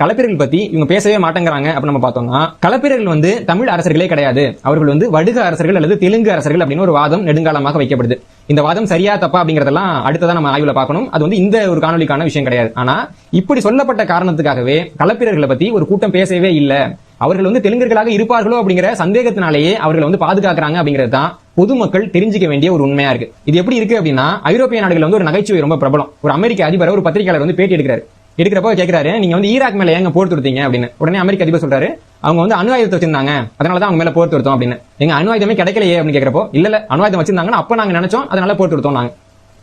களப்பிரர்கள் பத்தி இவங்க பேசவே மாட்டேங்கிறாங்க அப்படின்னு நம்ம பார்த்தோம்னா களப்பிரர்கள் வந்து தமிழ் அரசர்களே கிடையாது. அவர்கள் வந்து வடுக அரசர்கள் அல்லது தெலுங்கு அரசர்கள் அப்படின்னு ஒரு வாதம் நெடுங்காலமாக வைக்கப்படுது இந்த வாதம் சரியா தப்பா அப்படிங்கறதெல்லாம் அடுத்ததான் நம்ம ஆய்வுல பார்க்கணும். அது வந்து இந்த ஒரு காணொலிக்கான விஷயம் கிடையாது. ஆனா இப்படி சொல்லப்பட்ட காரணத்துக்காகவே களப்பிரர்களை பத்தி ஒரு கூட்டம் பேசவே இல்ல. அவர்கள் வந்து தெலுங்கர்களாக இருப்பார்களோ அப்படிங்கிற சந்தேகத்தினாலேயே அவர்களை வந்து பாதுகாக்கிறாங்க அப்படிங்கிறது தான் பொதுமக்கள் தெரிஞ்சுக்க வேண்டிய ஒரு உண்மையா இருக்கு. இது எப்படி இருக்கு அப்படின்னா ஐரோப்பிய நாடுகள் வந்து ஒரு நகைச்சுவை ரொம்ப பிரபலம். ஒரு அமெரிக்க அதிபர் ஒரு பத்திரிகையாளர் வந்து பேட்டி எடுக்கிறாரு. எடுக்கிறப்போ கேட்கிறாரு நீங்க வந்து ஈராக் மேல ஏங்க போர் தொடுத்தீங்க? அப்படின்னு. உடனே அமெரிக்க அதிபர் சொல்றாரு அவங்க வந்து அணு ஆயுதத்தை வச்சிருந்தாங்க அதனால தான் அவங்க மேல போர் தொடுத்தோம் அப்படின்னு. எங்க அணு ஆயுதமே கிடைக்கலையே அப்படின்னு கேக்குறப்போ இல்ல இல்ல அணு ஆயுதம் வச்சிருந்தாங்கன்னா அப்ப நாங்க நினைச்சோம் அதனால போர் தொடுத்தோம் நாங்க.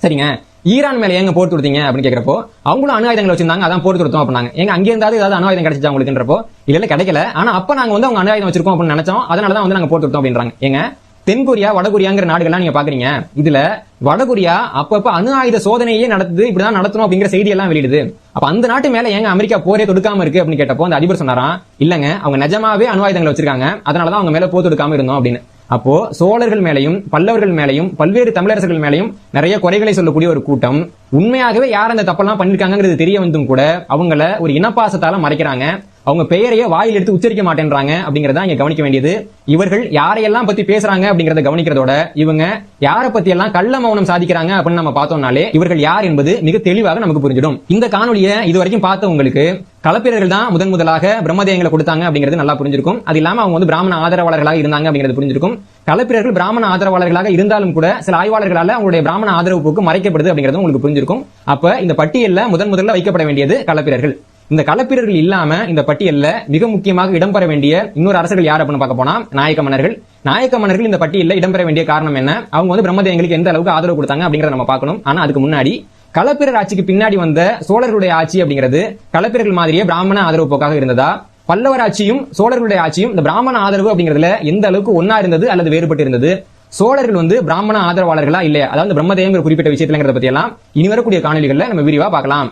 சரிங்க. ஈரான் மேல ஏங்க போர் தொடுத்தீங்க? அப்படின்னு கேட்கிறப்போ அவங்களும் அணு ஆயுதங்கள் வச்சிருந்தாங்க அதான் போர் தொடுத்தோம் அப்படின்னாங்க. எங்க அங்கே இருந்தாவது ஏதாவது அணு ஆயுதம் கிடைச்சா உங்களுக்குன்றப்போ? இல்ல இல்ல கிடைக்கல. ஆனா அப்ப நாங்க வந்து அவங்க அணு ஆயுதம் வச்சிருக்கோம் அப்படின்னு நினைச்சோம் அதனால தான் வந்து நாங்க போர் தொடுத்தோம் அப்படின்றாங்க. ஏங்க தென்கொரியா வடகொரியாங்கிற நாடுகள்லாம் நீங்க பாக்குறீங்க. இதுல வடகொரியா அப்பப்ப அணு ஆயுத சோதனையே நடத்துது இப்படிதான் நடத்தணும் அப்படிங்கிற செய்தி எல்லாம் வெளியிடுது. அப்ப அந்த நாட்டு மேல ஏங்க அமெரிக்கா போரே தொடுக்காம இருக்கு அப்படின்னு கேட்டப்போ அந்த அதிபர் சொன்னாராம் இல்லங்க அவங்க நிஜமாவே அணு ஆயுதங்களை வச்சிருக்காங்க அதனாலதான் அவங்க மேல போர் தொடுக்காம இருந்தோம் அப்படின்னு. அப்போ சோழர்கள் மேலையும் பல்லவர்கள் மேலையும் பல்வேறு தமிழரசர்கள் மேலையும் நிறைய குறைகளை சொல்லக்கூடிய ஒரு கூட்டம். உண்மையாகவே யார் அந்த தப்பெல்லாம் பண்ணிருக்காங்கிறது தெரிய வந்தும் கூட அவங்கள ஒரு இனப்பாசத்தால மறைக்கிறாங்க. அவங்க பெயரையே வாயில் எடுத்து உச்சரிக்க மாட்டேன்றாங்க அப்படிங்கறத இங்க கவனிக்க வேண்டியது. இவர்கள் யாரையெல்லாம் பத்தி பேசுறாங்க அப்படிங்கறத கவனிக்கிறதோட இவங்க யாரை பத்தி எல்லாம் கள்ள மௌனம் சாதிக்கிறாங்க அப்படின்னு நம்ம பார்த்தோம்னாலே இவர்கள் யார் என்பது மிக தெளிவாக நமக்கு புரிஞ்சிடும். இந்த காணொலியை இது வரைக்கும் பார்த்த உங்களுக்கு களப்பிரர்கள் தான் முதன் முதலாக பிரம்மதேயங்களை கொடுத்தாங்க அப்படிங்கிறது நல்லா புரிஞ்சிருக்கும். அது இல்லாம அவங்க வந்து பிராமண ஆதரவாளர்களாக இருந்தாங்க அப்படிங்கிறது புரிஞ்சிருக்கும். களப்பிரர்கள் பிராமண ஆதரவாளர்களாக இருந்தாலும் கூட சில ஆய்வாளர்களால அவங்களுடைய பிராமண ஆதரவு போக்கு மறைக்கப்படுது அப்படிங்கிறது உங்களுக்கு புரிஞ்சிருக்கும். அப்ப இந்த பட்டியலில் முதன் முதல்ல வைக்கப்பட வேண்டியது களப்பிரர்கள். இந்த களப்பிரர்கள் இல்லாம இந்த பட்டியல்ல மிக முக்கியமாக இடம்பெற வேண்டிய இன்னொரு அரசர்கள் யார் அப்படின்னு பார்க்க போனா நாயக்க மன்னர்கள். நாயக்க மன்னர்கள் இந்த பட்டியலில் இடம்பெற வேண்டிய காரணம் என்ன? அவங்க வந்து பிரம்மதேவங்களுக்கு எந்த அளவுக்கு ஆதரவு கொடுத்தாங்க அப்படிங்கறத நம்ம பார்க்கணும். ஆனா அதுக்கு முன்னாடி களப்பிரர் ஆட்சிக்கு பின்னாடி வந்த சோழர்களுடைய ஆட்சி அப்படிங்கிறது களப்பிரர்கள் மாதிரியே பிராமண ஆதரவு போக்காக இருந்ததா? பல்லவர் ஆட்சியும் சோழர்களுடைய ஆட்சியும் இந்த பிராமண ஆதரவு அப்படிங்கிறதுல எந்த அளவுக்கு ஒன்னா இருந்தது அல்லது வேறுபட்டு இருந்தது? சோழர்கள் வந்து பிராமண ஆதரவாளர்களா இல்லையா? அதாவது பிரம்மதேவங்கிற குறிப்பிட்ட விஷயத்துலங்கிறத பத்தி எல்லாம் இனி வரக்கூடிய காணொலிகள்ல நம்ம விரிவா பார்க்கலாம்.